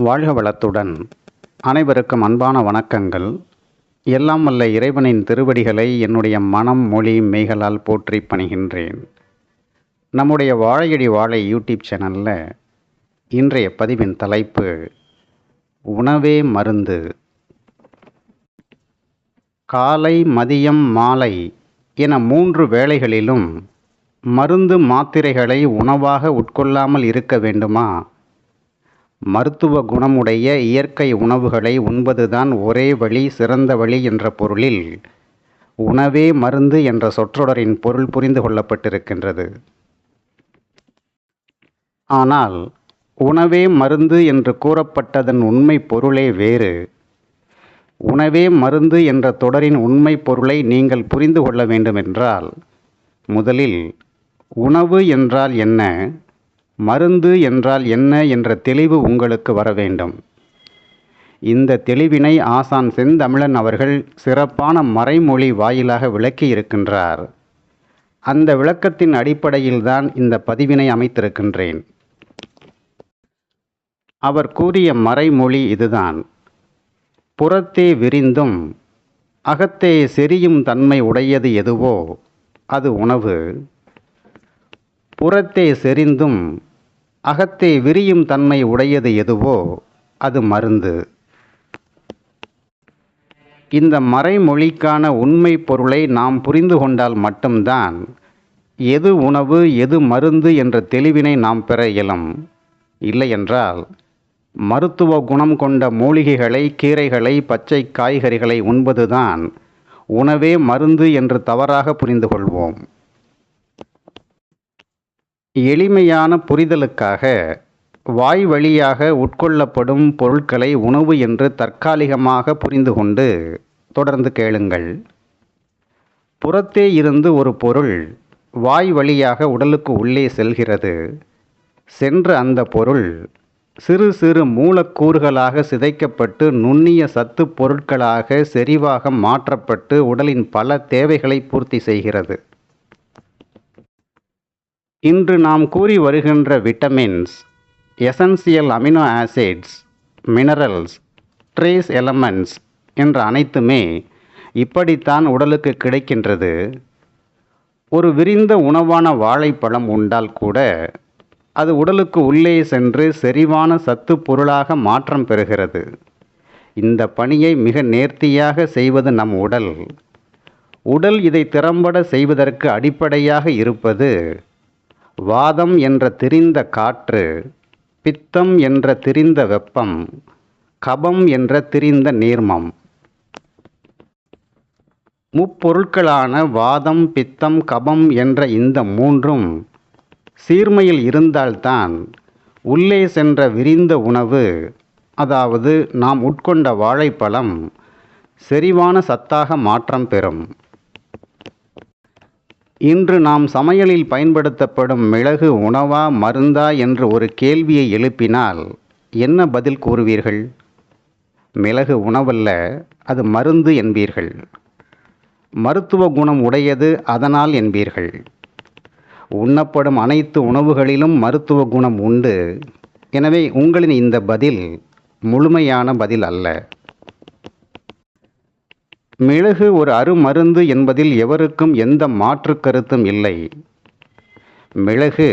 வாழ்க வளத்துடன். அனைவருக்கும் அன்பான வணக்கங்கள். எல்லாம் வல்ல இறைவனின் திருவடிகளை என்னுடைய மனம் மொழி மெய்களால் போற்றி பணிகின்றேன். நம்முடைய வாழையடி வாழை யூடியூப் சேனலில் இன்றைய பதிவின் தலைப்பு உணவே மருந்து. காலை மதியம் மாலை என மூன்று வேளைகளிலும் மருந்து மாத்திரைகளை உணவாக உட்கொள்ளாமல் இருக்க வேண்டுமா? மருத்துவ குணமுடைய இயற்கை உணவுகளை உண்பதுதான் ஒரே வழி சிறந்த வழி என்ற பொருளில். உணவே மருந்து என்ற சொற்றொடரின் பொருள் புரிந்து கொள்ளப்பட்டிருக்கின்றது. ஆனால் உணவே மருந்து என்று கூறப்பட்டதன் உண்மை பொருளே வேறு. உணவே மருந்து என்ற தொடரின் உண்மை பொருளை நீங்கள் புரிந்து கொள்ள வேண்டுமென்றால் முதலில் உணவு என்றால் என்ன? மருந்து என்றால் என்ன என்ற தெளிவு உங்களுக்கு வர வேண்டும். இந்த தெளிவினை ஆசான் செந்தமிழன் அவர்கள் சிறப்பான மறைமொழி வாயிலாக விளக்கி இருக்கின்றார். அந்த விளக்கத்தின் அடிப்படையில்தான் இந்த பதிவினை அமைத்திருக்கின்றேன். அவர் கூறிய மறைமொழி இதுதான். புறத்தே விரிந்தும் அகத்தே செரியும் தன்மை உடையது எதுவோ அது உணவு. புறத்தே செறிந்தும் அகத்தை விரியும் தன்மை உடையது எதுவோ அது மருந்து. இந்த மறைமொழிக்கான உண்மை பொருளை நாம் புரிந்து கொண்டால் மட்டும்தான் எது உணவு எது மருந்து என்ற தெளிவினை நாம் பெற இயலும். இல்லையென்றால் மருத்துவ குணம் கொண்ட மூலிகைகளை கீரைகளை பச்சை காய்கறிகளை உண்பதுதான் உணவே மருந்து என்று தவறாக புரிந்து கொள்வோம். எளிமையான புரிதலுக்காக வாய் வழியாக உட்கொள்ளப்படும் பொருட்களை உணவு என்று தற்காலிகமாக புரிந்து கொண்டு தொடர்ந்து கேளுங்கள். புறத்தே இருந்து ஒரு பொருள் வாய் வழியாக உடலுக்கு உள்ளே செல்கிறது. சென்ற அந்த பொருள் சிறு சிறு மூலக்கூறுகளாக சிதைக்கப்பட்டு நுண்ணிய சத்து பொருட்களாக செறிவாக மாற்றப்பட்டு உடலின் பல தேவைகளை பூர்த்தி செய்கிறது. இன்று நாம் கூறி வருகின்ற vitamins essential amino acids minerals trace elements என்ற அனைத்துமே இப்படித்தான் உடலுக்கு கிடைக்கின்றது. ஒரு விரிந்த உணவான வாழைப்பழம் உண்டால் கூட அது உடலுக்கு உள்ளே சென்று செறிவான சத்து பொருளாக மாற்றம் பெறுகிறது. இந்த பணியை மிக நேர்த்தியாக செய்வது நம் உடல். உடல் இதை திறம்பட செய்வதற்கு அடிப்படையாக இருப்பது வாதம் என்ற திரிந்த காற்று பித்தம் என்ற திரிந்த வெப்பம் கபம் என்ற திரிந்த நீர்மம். முப்பொருட்களான வாதம் பித்தம் கபம் என்ற இந்த மூன்றும் சீர்மையில் இருந்தால்தான் உள்ளே சென்ற விரிந்த உணவு அதாவது நாம் உட்கொண்ட வாழைப்பழம் செறிவான சத்தாக மாற்றம் பெறும். இன்று நாம் சமையலில் பயன்படுத்தப்படும் மிளகு உணவா மருந்தா என்று ஒரு கேள்வியை எழுப்பினால் என்ன பதில் கூறுவீர்கள்? மிளகு உணவல்ல அது மருந்து என்பீர்கள். மருத்துவ குணம் உடையது அதனால் என்பீர்கள். உண்ணப்படும் அனைத்து உணவுகளிலும் மருத்துவ குணம் உண்டு. எனவே உங்களின் இந்த பதில் முழுமையான பதில் அல்ல. மிளகு ஒரு அருமருந்து என்பதில் எவருக்கும் எந்த மாற்று கருத்தும் இல்லை. மிளகு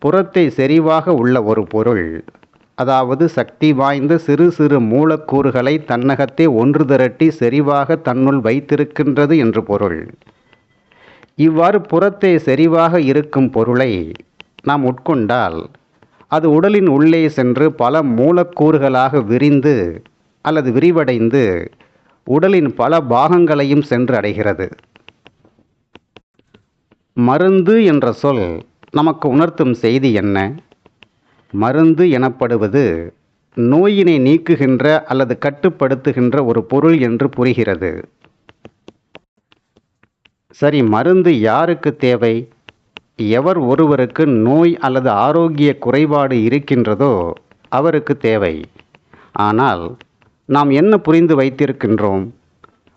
புறத்தை செறிவாக உள்ள ஒரு பொருள். அதாவது சக்தி வாய்ந்த சிறு சிறு மூலக்கூறுகளை தன்னகத்தே ஒன்று திரட்டி செறிவாக தன்னுள் வைத்திருக்கின்றது என்று பொருள். இவ்வாறு புறத்தே செறிவாக இருக்கும் பொருளை நாம் உட்கொண்டால் அது உடலின் உள்ளே சென்று பல மூலக்கூறுகளாக விரிந்து அல்லது விரிவடைந்து உடலின் பல பாகங்களையும் சென்று அடைகிறது மருந்து என்ற சொல் நமக்கு உணர்த்தும் செய்தி என்ன? மருந்து எனப்படுவது நோயினை நீக்குகின்ற அல்லது கட்டுப்படுத்துகின்ற ஒரு பொருள் என்று புரிகிறது. சரி மருந்து யாருக்கு தேவை? எவர் ஒருவருக்கு நோய் அல்லது ஆரோக்கிய குறைபாடு இருக்கின்றதோ அவருக்கு தேவை. ஆனால் நாம் என்ன புரிந்து வைத்திருக்கின்றோம்?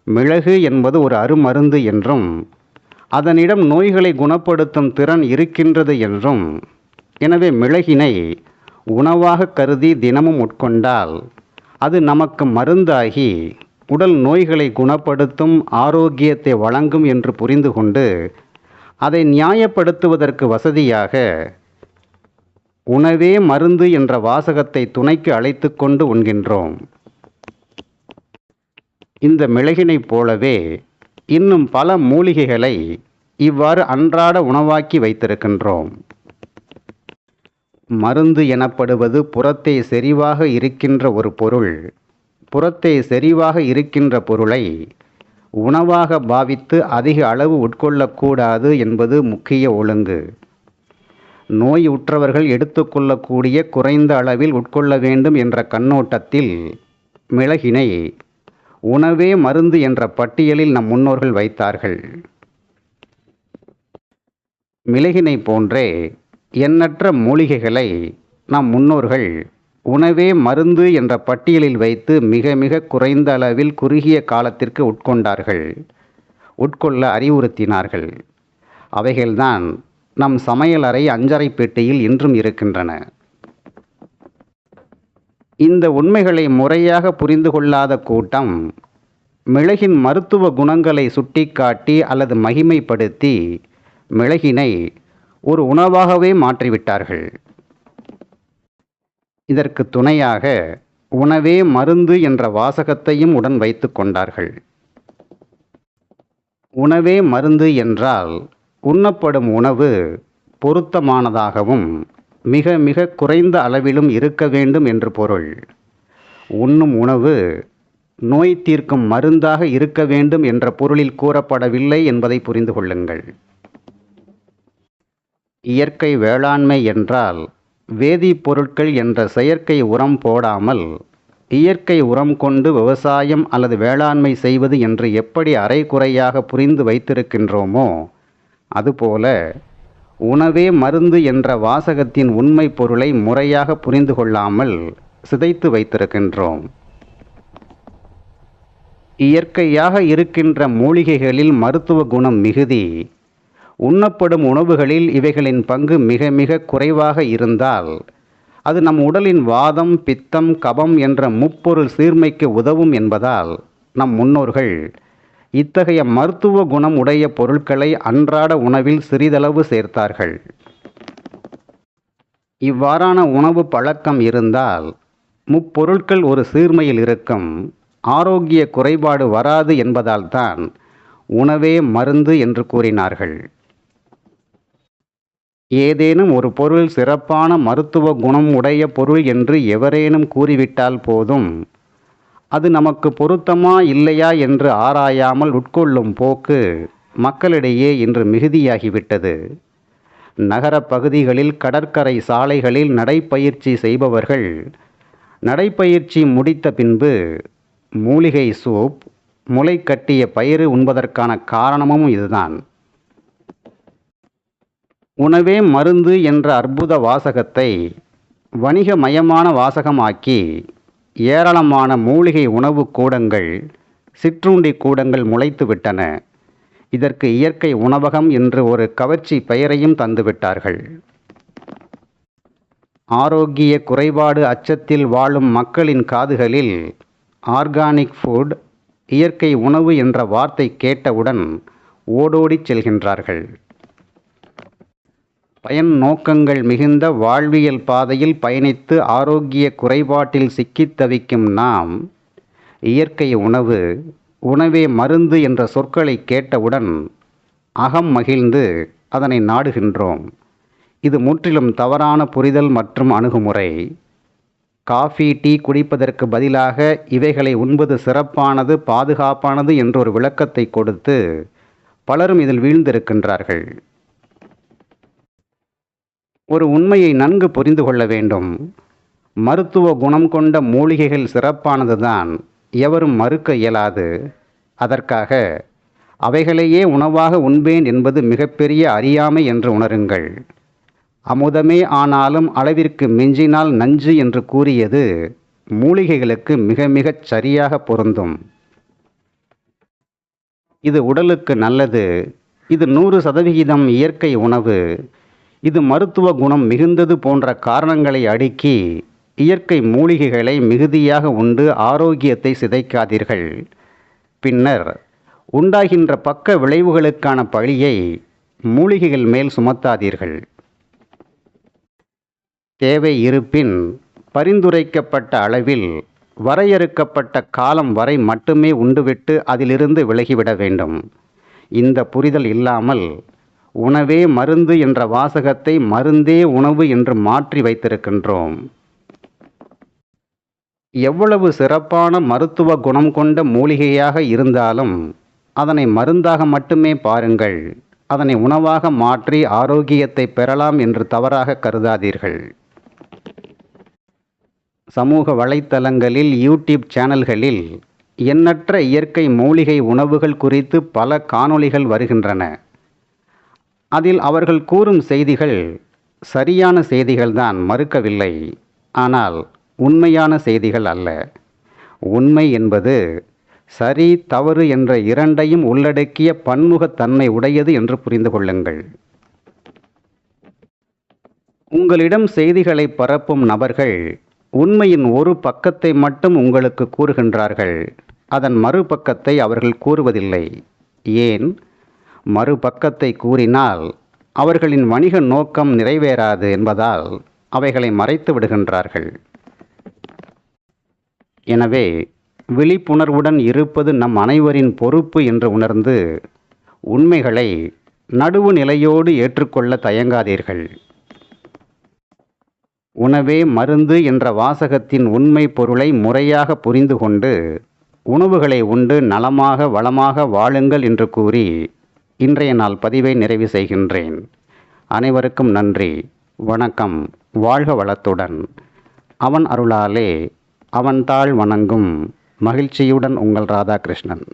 மிளகு என்பது ஒரு அருமருந்து என்றும் அதனிடம் நோய்களை குணப்படுத்தும் திறன் இருக்கின்றது என்றும். எனவே மிளகினை உணவாக கருதி தினமும் உட்கொண்டால் அது நமக்கு மருந்தாகி உடல் நோய்களை குணப்படுத்தும் ஆரோக்கியத்தை வழங்கும் என்று புரிந்து கொண்டு அதை நியாயப்படுத்துவதற்கு வசதியாக உணவே மருந்து என்ற வாசகத்தை துணைக்கு அழைத்து கொண்டு உண்கின்றோம். இந்த மிளகினைப் போலவே இன்னும் பல மூலிகைகளை இவ்வாறு அன்றாட உணவாக்கி வைத்திருக்கின்றோம். மருந்து எனப்படுவது புறத்தே செறிவாக இருக்கின்ற ஒரு பொருள். புறத்தே செறிவாக இருக்கின்ற பொருளை உணவாக பாவித்து அதிக அளவு உட்கொள்ளக்கூடாது என்பது முக்கிய ஒழுங்கு. நோய் உற்றவர்கள் எடுத்துக்கொள்ளக்கூடிய குறைந்த அளவில் உட்கொள்ள வேண்டும் என்ற கண்ணோட்டத்தில் மிளகினை உணவே மருந்து என்ற பட்டியலில் நம் முன்னோர்கள் வைத்தார்கள். மிளகினை போன்றே எண்ணற்ற மூலிகைகளை நம் முன்னோர்கள் உணவே மருந்து என்ற பட்டியலில் வைத்து மிக மிக குறைந்த அளவில் குறுகிய காலத்திற்கு உட்கொண்டார்கள் உட்கொள்ள அறிவுறுத்தினார்கள். அவைகள்தான் நம் சமையலறை அஞ்சறை பெட்டியில் இன்றும் இருக்கின்றன. இந்த உண்மைகளை முறையாக புரிந்து கொள்ளாத கூட்டம் மிளகின் மருத்துவ குணங்களை சுட்டிக்காட்டி அல்லது மகிமைப்படுத்தி மிளகினை ஒரு உணவாகவே மாற்றிவிட்டார்கள். இதற்கு துணையாக உணவே மருந்து என்ற வாசகத்தையும் உடன் வைத்து கொண்டார்கள். உணவே மருந்து என்றால் உண்ணப்படும் உணவு பொருத்தமானதாகவும் மிக மிக குறைந்த அளவிலும் இருக்க வேண்டும் என்று பொருள். உண்ணும் உணவு நோய் தீர்க்கும் மருந்தாக இருக்க வேண்டும் என்ற பொருளில் கூறப்படவில்லை என்பதை புரிந்து கொள்ளுங்கள். இயற்கை வேளாண்மை என்றால் வேதிப்பொருட்கள் என்ற செயற்கை உரம் போடாமல் இயற்கை உரம் கொண்டு விவசாயம் அல்லது வேளாண்மை செய்வது என்று எப்படி அரைகுறையாக புரிந்து வைத்திருக்கின்றோமோ அதுபோல உணவே மருந்து என்ற வாசகத்தின் உண்மை பொருளை முறையாக புரிந்து கொள்ளாமல் சிதைத்து வைத்திருக்கின்றோம். இயற்கையாக இருக்கின்ற மூலிகைகளில் மருத்துவ குணம் மிகுதி. உண்ணப்படும் உணவுகளில் இவைகளின் பங்கு மிக மிக குறைவாக இருந்தால் அது நம் உடலின் வாதம் பித்தம் கபம் என்ற முப்பொருள் சீர்மைக்கு உதவும் என்பதால் நம் முன்னோர்கள் இத்தகைய மருத்துவ குணம் உடைய பொருட்களை அன்றாட உணவில் சிறிதளவு சேர்த்தார்கள். இவ்வாறான உணவு பழக்கம் இருந்தால் முப்பொருட்கள் ஒரு சீர்மையில் இருக்கும் ஆரோக்கிய குறைபாடு வராது என்பதால்தான் உணவே மருந்து என்று கூறினார்கள். ஏதேனும் ஒரு பொருள் சிறப்பான மருத்துவ குணம் உடைய பொருள் என்று எவரேனும் கூறிவிட்டால் போதும். அது நமக்கு பொருத்தமா இல்லையா என்று ஆராயாமல் உட்கொள்ளும் போக்கு மக்களிடையே இன்று மிகுதியாகிவிட்டது. நகர பகுதிகளில் கடற்கரை சாலைகளில் நடைப்பயிற்சி செய்பவர்கள் நடைப்பயிற்சி முடித்த பின்பு மூலிகை சூப் முளை கட்டிய பயிறு உண்பதற்கான காரணமும் இதுதான். உணவே மருந்து என்ற அற்புத வாசகத்தை வணிகமயமான வாசகமாக்கி ஏராளமான மூலிகை உணவு கூடங்கள் சிற்றுண்டி கூடங்கள் முளைத்துவிட்டன இதற்கு இயற்கை உணவகம் என்று ஒரு கவர்ச்சி பெயரையும் தந்துவிட்டார்கள் ஆரோக்கிய குறைபாடு அச்சத்தில் வாழும் மக்களின் காதுகளில் ஆர்கானிக் ஃபுட் இயற்கை உணவு என்ற வார்த்தை கேட்டவுடன் ஓடோடிச் செல்கின்றார்கள். பயன் நோக்கங்கள் மிகுந்த வாழ்வியல் பாதையில் பயணித்து ஆரோக்கிய குறைபாட்டில் சிக்கித் தவிக்கும் நாம் இயற்கை உணவு உணவே மருந்து என்ற சொற்களை கேட்டவுடன் அகம் மகிழ்ந்து அதனை நாடுகின்றோம். இது முற்றிலும் தவறான புரிதல் மற்றும் அணுகுமுறை. காஃபி டீ குடிப்பதற்கு பதிலாக இவைகளை உண்பது சிறப்பானது பாதுகாப்பானது என்றொரு விளக்கத்தை கொடுத்து பலரும் இதில் வீழ்ந்திருக்கின்றார்கள். ஒரு உண்மையை நன்கு புரிந்து கொள்ள வேண்டும். மருத்துவ குணம் கொண்ட மூலிகைகள் சிறப்பானதுதான். எவரும் மறுக்க இயலாது. அதற்காக அவைகளையே உணவாக உண்பேன் என்பது மிகப்பெரிய அறியாமை என்று உணருங்கள். அமுதமே ஆனாலும் அளவிற்கு மிஞ்சினால் நஞ்சு என்று கூறியது மூலிகைகளுக்கு மிக மிகச் சரியாக பொருந்தும். இது உடலுக்கு நல்லது. இது நூறு சதவிகிதம் இயற்கை உணவு. இது மருத்துவ குணம் மிகுந்தது போன்ற காரணங்களை அடுக்கி இயற்கை மூலிகைகளை மிகுதியாக உண்டு ஆரோக்கியத்தை சிதைக்காதீர்கள். பின்னர் உண்டாகின்ற பக்க விளைவுகளுக்கான பழியை மூலிகைகள் மேல் சுமத்தாதீர்கள். தேவை இருப்பின் பரிந்துரைக்கப்பட்ட அளவில் வரையறுக்கப்பட்ட காலம் வரை மட்டுமே உண்டுவிட்டு அதிலிருந்து விலகிவிட வேண்டும். இந்த புரிதல் இல்லாமல் உணவே மருந்து என்ற வாசகத்தை மருந்தே உணவு என்று மாற்றி வைத்திருக்கின்றோம். எவ்வளவு சிறப்பான மருத்துவ குணம் கொண்ட மூலிகையாக இருந்தாலும் அதனை மருந்தாக மட்டுமே பாருங்கள். அதனை உணவாக மாற்றி ஆரோக்கியத்தை பெறலாம் என்று தவறாக கருதாதீர்கள். சமூக வலைத்தளங்களில் யூடியூப் சேனல்களில் எண்ணற்ற இயற்கை மூலிகை உணவுகள் குறித்து பல காணொளிகள் வருகின்றன. அதில் அவர்கள் கூறும் செய்திகள் சரியான செய்திகள்தான் மறுக்கவில்லை. ஆனால் உண்மையான செய்திகள் அல்ல. உண்மை என்பது சரி தவறு என்ற இரண்டையும் உள்ளடக்கிய பன்முகத்தன்மை உடையது என்று புரிந்து கொள்ளுங்கள். உங்களிடம் செய்திகளை பரப்பும் நபர்கள் உண்மையின் ஒரு பக்கத்தை மட்டும் உங்களுக்கு கூறுகின்றார்கள். அதன் மறுபக்கத்தை அவர்கள் கூறுவதில்லை. ஏன்? மறுபக்கத்தை கூறினால் அவர்களின் வணிக நோக்கம் நிறைவேறாது என்பதால் அவைகளை மறைத்து விடுகின்றார்கள். எனவே விழிப்புணர்வுடன் இருப்பது நம் அனைவரின் பொறுப்பு என்று உணர்ந்து உண்மைகளை நடுவு நிலையோடு ஏற்றுக்கொள்ள தயங்காதீர்கள். உணவே மருந்து என்ற வாசகத்தின் உண்மை பொருளை முறையாக புரிந்து கொண்டு உணவுகளை உண்டு நலமாக வளமாக வாழுங்கள் என்று கூறி இன்றைய நாள் பதிவை நிறைவு செய்கின்றேன். அனைவருக்கும் நன்றி. வணக்கம். வாழ்க வளத்துடன். அவன் அருளாலே அவன் தாழ் வணங்கும் மகிழ்ச்சியுடன் உங்கள் ராதாகிருஷ்ணன்.